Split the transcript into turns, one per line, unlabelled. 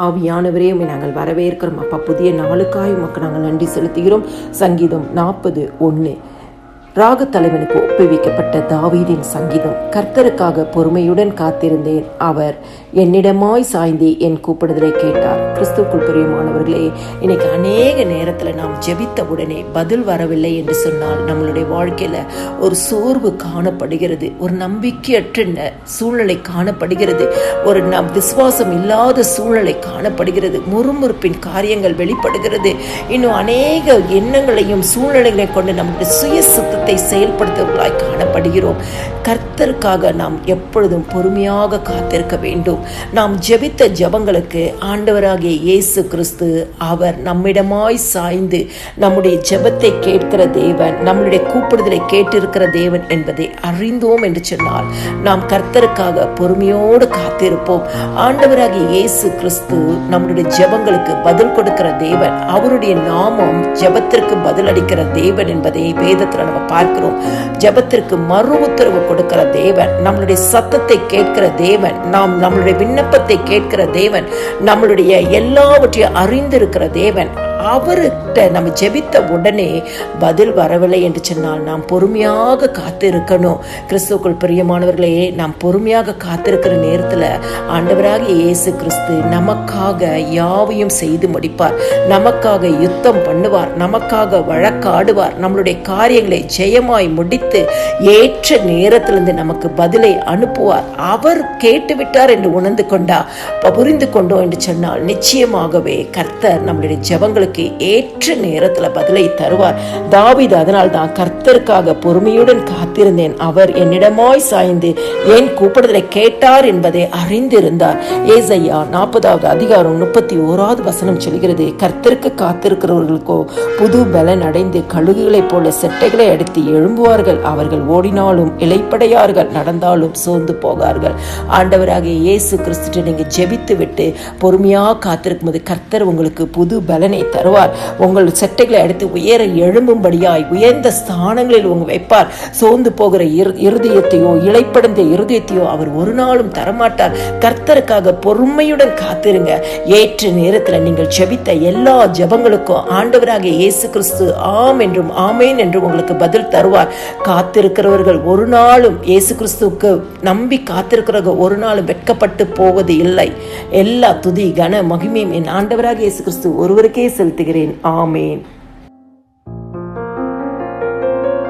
ஆவியானவரே உண்மை நாங்கள் வரவேற்கிறோம். அப்பா புதிய நாளுக்காய் உமக்கு நாங்கள் நன்றி செலுத்துகிறோம். சங்கீதம் நாற்பது ஒன்று ராக தலைவனுக்கு ஒப்புவிக்கப்பட்ட தாவீதின் சங்கீதம் கர்த்தருக்காக பொறுமையுடன் காத்திருந்தேன். அவர் என்னிடமாய் சாய்ந்து என் கூப்பிடுதலை கேட்டார். கிறிஸ்துக்குள் பிரியமானவர்களே இன்னைக்கு அநேக நேரத்தில் நாம் ஜெபித்த உடனே பதில் வரவில்லை என்று சொன்னால் நம்மளுடைய வாழ்க்கையில் ஒரு சோர்வு காணப்படுகிறது ஒரு நம்பிக்கையற்ற சூழ்நிலை காணப்படுகிறது ஒரு நம் விசுவாசம் இல்லாத சூழ்நிலை காணப்படுகிறது முறுமுறுப்பின் காரியங்கள் வெளிப்படுகிறது. இன்னும் அநேக எண்ணங்களையும் சூழ்நிலைகளை கொண்டு நம்முடைய சுய சுத்தத்தை செயல்படுத்தவர்களாய் காணப்படுகிறோம். கர்த்தருக்காக நாம் எப்பொழுதும் பொறுமையாக காத்திருக்க வேண்டும். நாம் ஜெபித்த ஜெபங்களுக்கு ஆண்டவராகிய இயேசு கிறிஸ்து அவர் நம்மிடமாய் சாய்ந்து நம்முடைய ஜெபத்தை கேட்கிற தேவன் நம்முடைய கூப்பிடுதலை கேட்டிருக்கிற தேவன் என்பதை அறிந்தோம் என்று சொன்னால் நாம் கர்த்தருக்காக பொறுமையோடு காத்திருப்போம். ஆண்டவராகிய இயேசு கிறிஸ்து நம்முடைய ஜெபங்களுக்கு பதில் கொடுக்கிற தேவன் அவருடைய நாமம் ஜெபத்திற்கு பதிலளிக்கிற தேவன் என்பதை வேதத்தில் நம்ம பார்க்கிறோம். ஜெபத்திற்கு மறு உத்தரவு கொடுக்கிற தேவன் நம்மளுடைய சத்தத்தை கேட்கிற தேவன் நாம் நம்மளுடைய விண்ணப்பத்தை கேட்கிற தேவன் நம்மளுடைய எல்லாவற்றையும் அறிந்திருக்கிற தேவன் அவர்கிட்ட நம்ம ஜெபித்த உடனே பதில் வரவில்லை என்று சொன்னால் நாம் பொறுமையாக காத்து இருக்கணும் கிறிஸ்துக்குள் பிரியமானவர்களே நாம் பொறுமையாக காத்திருக்கிற நேரத்தில் ஆண்டவராக இயேசு கிறிஸ்து நமக்காக யாவையும் செய்து முடிப்பார். நமக்காக யுத்தம் பண்ணுவார். நமக்காக வழக்காடுவார். நம்மளுடைய காரியங்களை ஜெயமாய் முடித்து ஏற்ற நேரத்திலிருந்து நமக்கு பதிலை அனுப்புவார். அவர் கேட்டுவிட்டார் என்று உணர்ந்து கொண்டா புரிந்து கொண்டோம் என்று சொன்னால் நிச்சயமாகவே கர்த்தர் நம்மளுடைய ஜெபங்களுக்கு ஏற்ற நேரத்தில் பதிலை தருவார். தாவிது அதனால் தான் கர்த்தருக்காக பொறுமையுடன் காத்திருந்தேன். அவர் என்னிடமாய் சாய்ந்து ஏன் கூப்பிடுதலை கேட்டார் என்பதை அறிந்திருந்தார். ஏசையா நாற்பதாவது அதிகாரம் முப்பத்தி ஓராவது வசனம் சொல்கிறது கர்த்தருக்கு காத்திருக்கிறவர்களுக்கோ புது பலன் அடைந்து கழுகுகளைப் போல செட்டைகளை அடித்து எழும்புவார்கள். அவர்கள் ஓடினாலும் இலைப்படையார்கள் நடந்தாலும் சோர்ந்து போகார்கள். ஆண்டவராகிய இயேசு கிறிஸ்துட்டு நீங்க ஜெபித்து விட்டு பொறுமையாக காத்திருக்கும் போது கர்த்தர் உங்களுக்கு புது பலனை தருவார். உங்கள் செட்டைகளை அடுத்து உயர எழும்பும்படியாய் உயர்ந்த ஸ்தானங்களில் உங்க வைப்பார். சோர்ந்து போகிற இரு- இருதயத்தையோ இலைப்படைந்த இருதயத்தையோ அவர் ஒரு நாளும் தரமாட்டார். கர்த்தருக்காக பொறுமையுடன் காத்திருங்க. ஏற்ற நேரத்தில் நீங்கள் ஜெபித்த எல்லா ஜெபங்களுக்கும் ஆண்டவராகிய இயேசு கிறிஸ்து ஆம் என்றும் ஆமேன் என்றும் உங்களுக்கு பதில் தருவார். காத்திருக்கிறவர்கள் ஒரு நாளும் இயேசு கிறிஸ்துவுக்கு நம்பி காத்திருக்கிறவர்கள் ஒரு நாளும் வெட்கப்பட்டு போவது இல்லை. எல்லா துதி கன மகிமையும் என் ஆண்டவராக இயேசு கிறிஸ்து ஒருவருக்கே செல் செலுத்துகிறேன் ஆமேன்